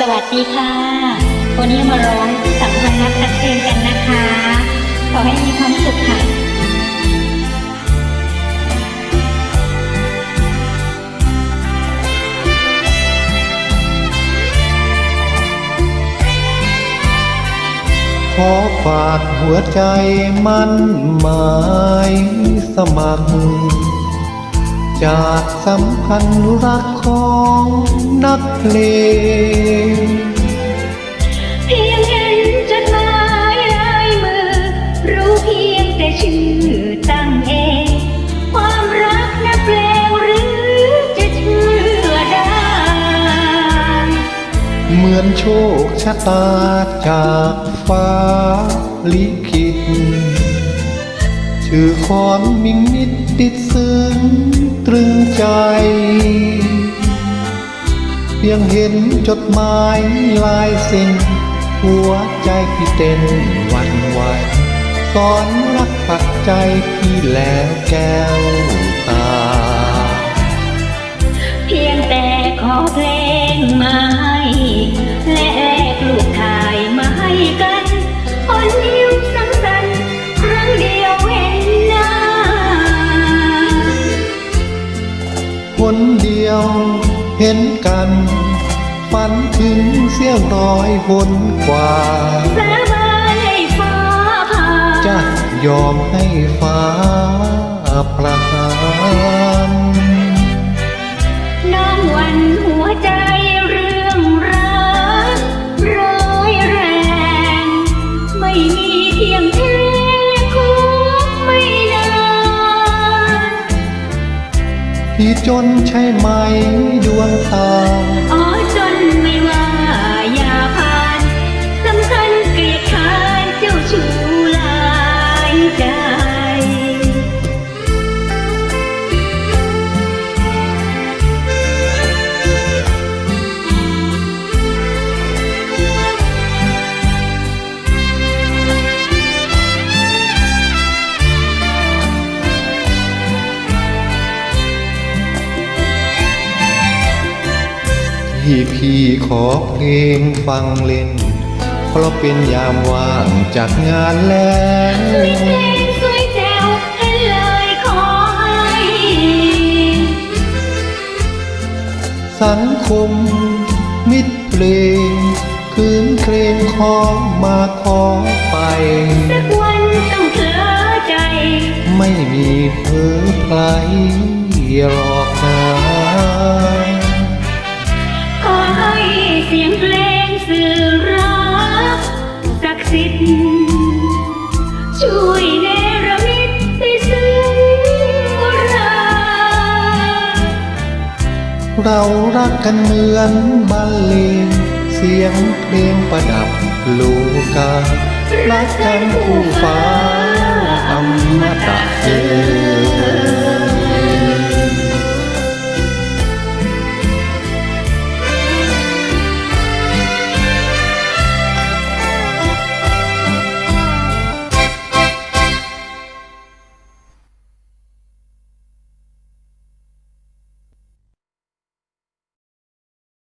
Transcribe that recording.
สวัสดีค่ะ วันนี้มาร้องสัมพันธ์รักทักเพลงกันนะคะ ขอให้มีความสุขค่ะขอฝากหัวใจมันหมายสมัคร จากสัมพันธ์รักของนักเพลงเพียงเห็นจดหมายลายมือ รู้เพียงแต่ชื่อตั้งเอง ความรักนักเพลงหรือจะเชื่อได้ เหมือนโชคชะตาจากฟ้าลิขิตชื่อความมิงนิดติดซึ้งตรึง ใจ เพียงเห็นจดหมายลายเส้นหัวใจพี่เต้นวันไหวสอนรักปักใจพี่แล้วแก้ว เห็นกัน ฝันถึงเสี้ยวร้อยหนกว่าสาบานให้ฟ้าผ่าจะยอมให้ฟ้าประทานน้องหวัน พี่จนใช่ไหมดวงตา ที่พี่ขอเพลงฟังเล่น เพราะเป็นยามว่างจากงานแล้วมีเพลงสวยแจวให้เลยขอให้สังคมมิตรเพลงคืนเพลงขอมาขอไปสักวันต้องเผลอใจ ไม่มีเพ้อไพลหรอกนะ เรารักกันเหมือนบรรเลงเสียงเพลงประดับโลการักกันผู้ฟ้าอมตะเอ